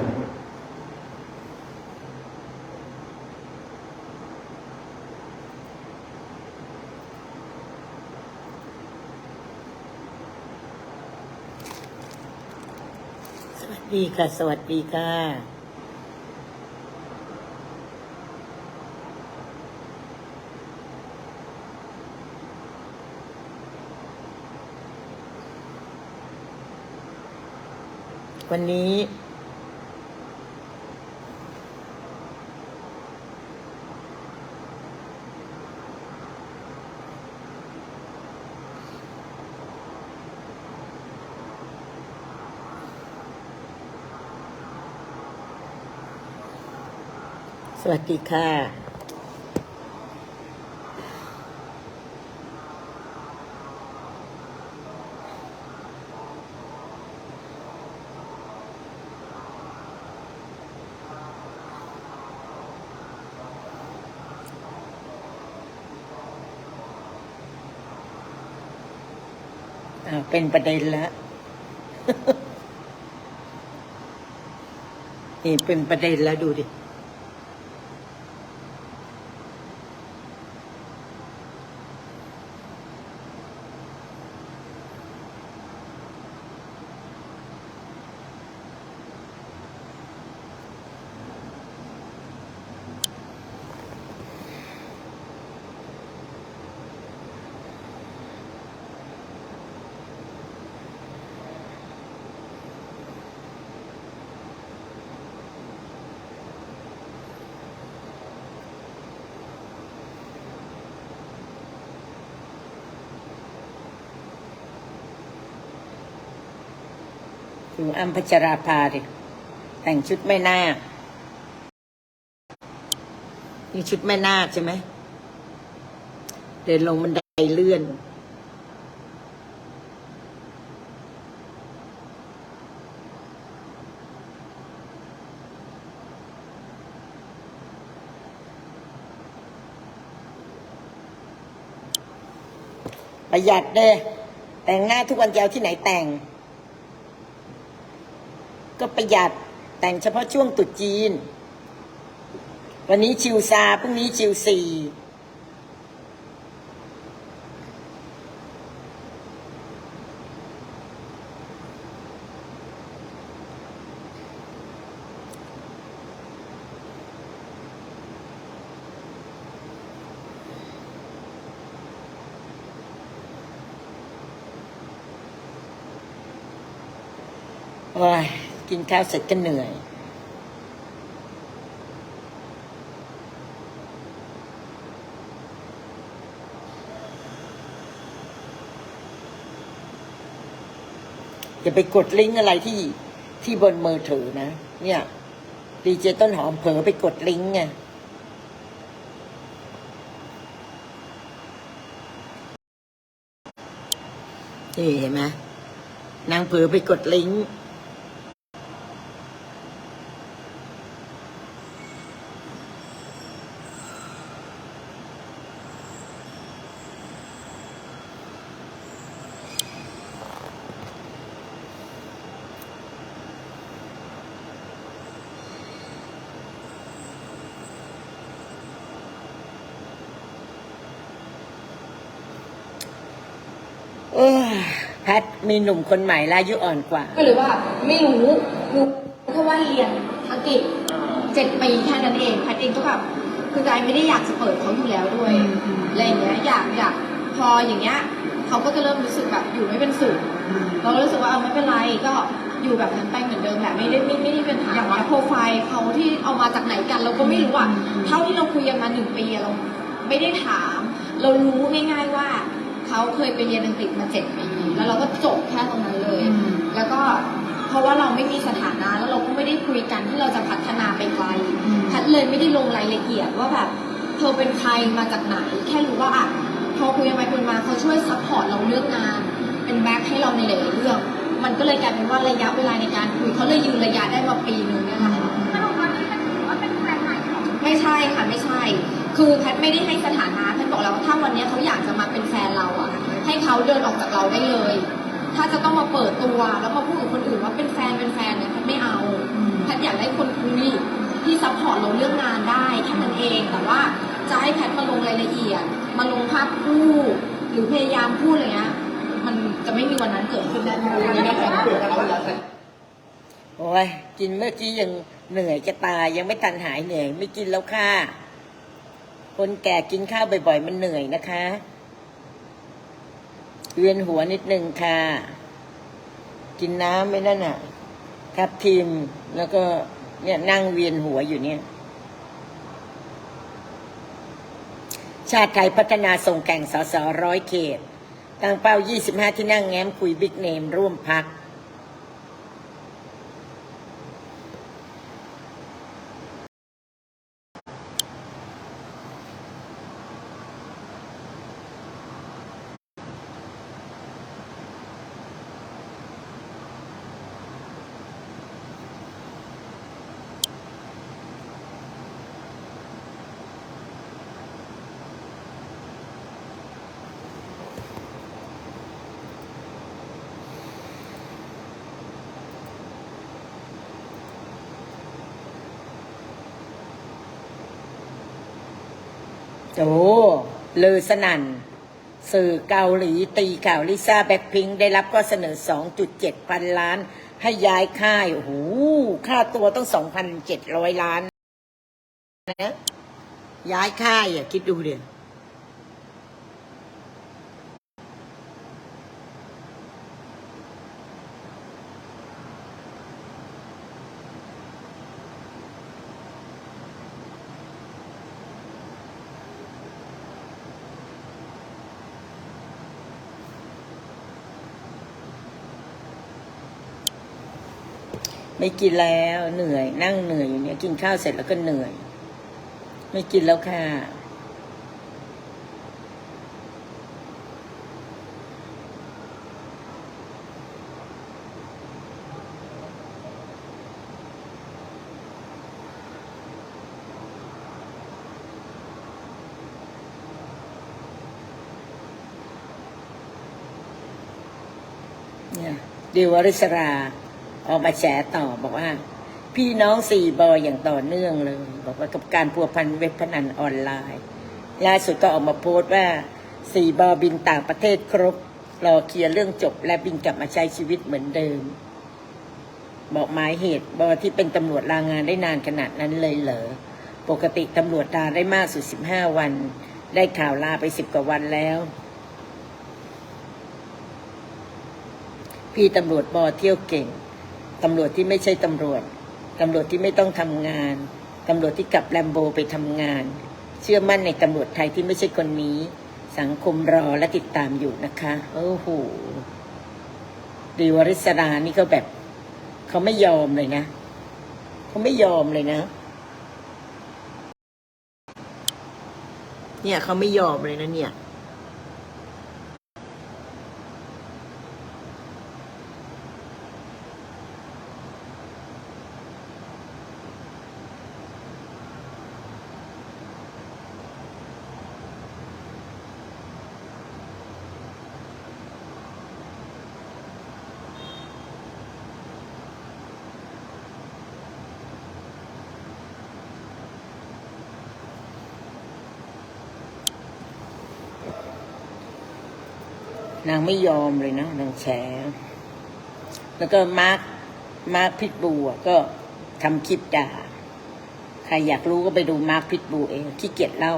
สวัสดีค่ะ สวัสดีค่ะ วันนี้ สวัสดีค่ะอ่าเป็นประเด็นแล้วนี่เป็นประเด็นแล้วดูดิ ดูอัมพชราภาดิ แต่งชุดแม่นาคนี่ชุดแม่นาคใช่ไหม เดินลงบันไดเลื่อนประหยัดเด้แต่งหน้าทุกวันจะเอาที่ไหนแต่ง ก็ประหยัดแต่งเฉพาะช่วงตรุษจีน วันนี้ชิวซาพรุ่งนี้ชิวซีว้ย กินข้าวเสร็จก็เหนื่อย อย่าไปกดลิงก์อะไรที่ที่บนมือถือนะ เนี่ยดีเจต้นหอมเผลอไปกดลิงก์ไงนี่เห็นไหมนางเผลอไปกดลิงก์ เออแพทมีหนุ่มคนใหม่และอายุอ่อนกว่า ก็เลยว่าไม่รู้รู้แค่ว่าเรียนอังกฤษเจ็ดปีแค่นั้นเองแพทย์เองก็แบบคือใจไม่ได้อยากจะเปิดเขาอยู่แล้วด้วยอะไรอย่างเงี้ยอยากอยากพออย่างเงี้ยเขาก็จะเริ่มรู้สึกแบบอยู่ไม่เป็นสุขเราก็รู้สึกว่าเอาไม่เป็นไรก็อยู่แบบนั้นไปเหมือนเดิมแบบไม่ได้ไม่ไม่ได้เป็นอย่างว่าโปรไฟล์เขาที่เอามาจากไหนกันเราก็ไม่รู้อะเท่าที่เราคุยกันมาหนึ่งปีอะเราไม่ได้ถาม เรารู้ง่ายๆว่า เขาเคยไปเรียนอังกฤษมาเจ็ดปีแล้วเราก็จบแค่ตรงนั้นเลย แล้วก็เพราะว่าเราไม่มีสถานะแล้วเราก็ไม่ได้คุยกันที่เราจะพัฒนาไปไกลแพทย์เลยไม่ได้ลงรายละเอียดว่าแบบเธอเป็นใครมาจากไหน แค่รู้ว่าอะพอคุยกันไปคุยมาเขาช่วยซัพพอร์ตเราเรื่องงาน เป็นแบ็คให้เราในหลายๆเรื่อง มันก็เลยกลายเป็นว่าระยะเวลาในการคุยเขาเลยยืนระยะได้มาปีนึงเนี่ยแหละค่ะสรุปวันนี้มันถือว่าเป็นแฟนใหม่ของไม่ใช่ค่ะไม่ใช่ คือแพทย์ไม่ได้ให้สถานะแพทย์บอกแล้วว่าถ้าวันนี้เขาอยากจะมาเป็นแฟนเราอะ ให้เขาเดินออกจากเราได้เลย ถ้าจะต้องมาเปิดตัวแล้วมาพูดกับคนอื่นว่าเป็นแฟนเป็นแฟนเนี่ยแพทไม่เอาแพทอยากได้คนคุยที่ซัพพอร์ตเราเรื่องงานได้แค่นั้นเอง แต่ว่าจะให้แพทมาลงรายละเอียด มาลงภาพคู่หรือพยายามพูดอะไรเงี้ยมันจะไม่มีวันนั้นเกิดขึ้นได้เลยโอ้ยกินเมื่อกี้ยังเหนื่อยจะตายยังไม่ทันหายเหนื่อยไม่กินแล้วค่ะ คนแก่กินข้าวบ่อยๆ มันเหนื่อยนะคะ เวียนหัวนิดนึงค่ะ กินน้ำไม่นั่นอะ ทับทีมแล้วก็เนี่ยนั่งเวียนหัวอยู่เนี่ย ชาติไทยพัฒนาส่งแก่งสสร้อยเขต ตั้งเป้า 25 ที่นั่งแง้มคุยบิ๊กเนมร่วมพัก โอ้เลอสนั่น สื่อเกาหลีตีข่าวลิซ่าแบ็คพิงได้รับก็เสนอ 2.7 พันล้าน ให้ย้ายค่าย โอ้โห ค่าตัวต้อง 2,700 ล้านนะย้ายค่ายอะ คิดดูเดี๋ยว ไม่กินแล้วเหนื่อย นั่งเหนื่อยอยู่เนี่ยกินข้าวเสร็จแล้วก็เหนื่อย ไม่กินแล้วค่ะเนี่ยดิวอริสรา ออกมาแฉต่อบอกว่า พี่น้องสี่บออย่างต่อเนื่องเลย บอกว่ากับการพัวพันเว็บพนันออนไลน์ล่าสุดก็ออกมาโพสต์ว่าสี่บอบินต่างประเทศครบรอเคลียร์เรื่องจบและบินกลับมาใช้ชีวิตเหมือนเดิม บอกหมายเหตุบอที่เป็นตำรวจลางานได้นานขนาดนั้นเลยเหรอปกติตำรวจลาได้มากสุดสิบห้าวัน ได้ข่าวลาไปสิบกว่าวันแล้วพี่ตำรวจบอเที่ยวเก่ง ตำรวจที่ไม่ใช่ตำรวจ ตำรวจที่ไม่ต้องทำงาน ตำรวจที่กลับแลมโบไปทำงาน เชื่อมั่นในตำรวจไทยที่ไม่ใช่คนนี้ สังคมรอและติดตามอยู่นะคะ โอ้โหดีวริศรานี่ก็แบบ เขาไม่ยอมเลยนะ เขาไม่ยอมเลยนะ เนี่ยเขาไม่ยอมเลยนะเนี่ย นางไม่ยอมเลยนะนางแฉแล้วก็มาร์คมาร์คพิทบูอะก็ทำคลิปด่าใครอยากรู้ก็ไปดูมาร์คพิทบูเองขี้เกียจเล่า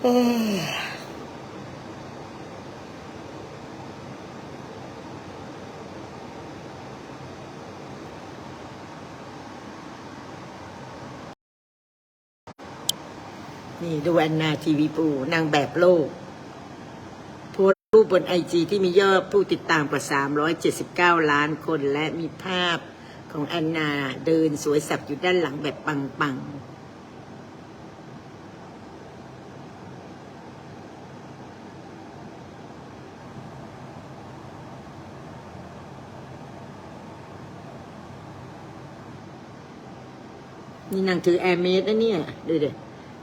เนี่ดูแอนนาทีวีปูนางแบบโลกโพสรูปบนไอจีที่มียอดผู้ติดตามกว่า 379 ล้านคนและมีภาพของแอนนาเดินสวยสับอยู่ด้านหลังแบบปังๆนี่นางถือแอร์เมสนะเนี่ย ดูเด็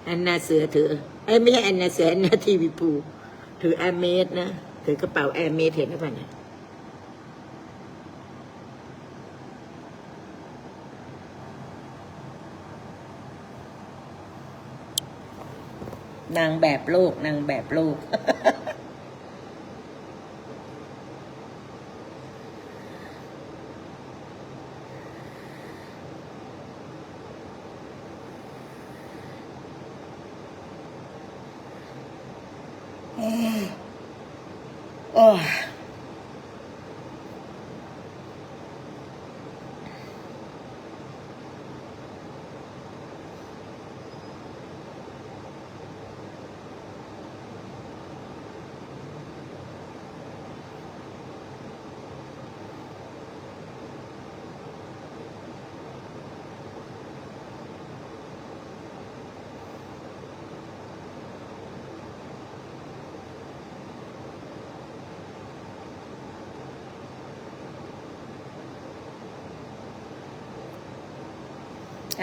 แอนนาเสือถือเอ้ไม่ใช่แอนนาเสือแอนนาทีวีพูถือแอร์เมสนะถือกระเป๋าแอร์เมสเห็นหรือเปล่าเนี่ยนางแบบโลกนางแบบโลก โ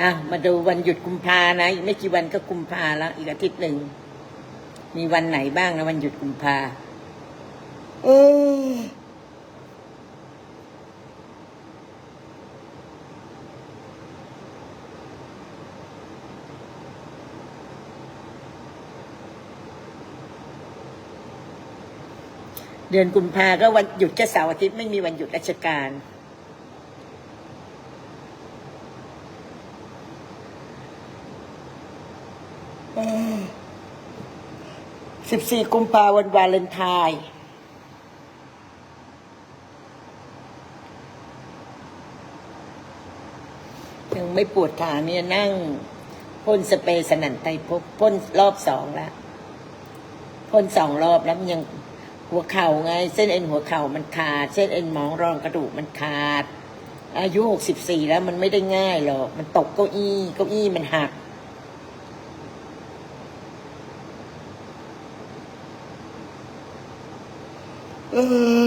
อะมาดูวันหยุดกุมภานะอีกไม่กี่วันก็กุมภาแล้วอีกอาทิตย์หนึ่งมีวันไหนบ้างนะวันหยุดกุมภาเออเดือนกุมภาก็วันหยุดแค่เสาร์อาทิตย์ไม่มีวันหยุดราชการ สิบสี่กุมภาวันวาเลนไทน์ยังไม่ปวดขาเนี่ยนั่งพ่นสเปรย์สนั่นไตรภพพ่นรอบสองแล้วพ่นสองรอบแล้วมันยังหัวเข่าไง เส้นเอ็นหัวเข่ามันขาด เส้นเอ็นหมองรองกระดูกมันขาด อายุหกสิบสี่แล้วมันไม่ได้ง่ายหรอก มันตกเก้าอี้เก้าอี้มันหัก uh.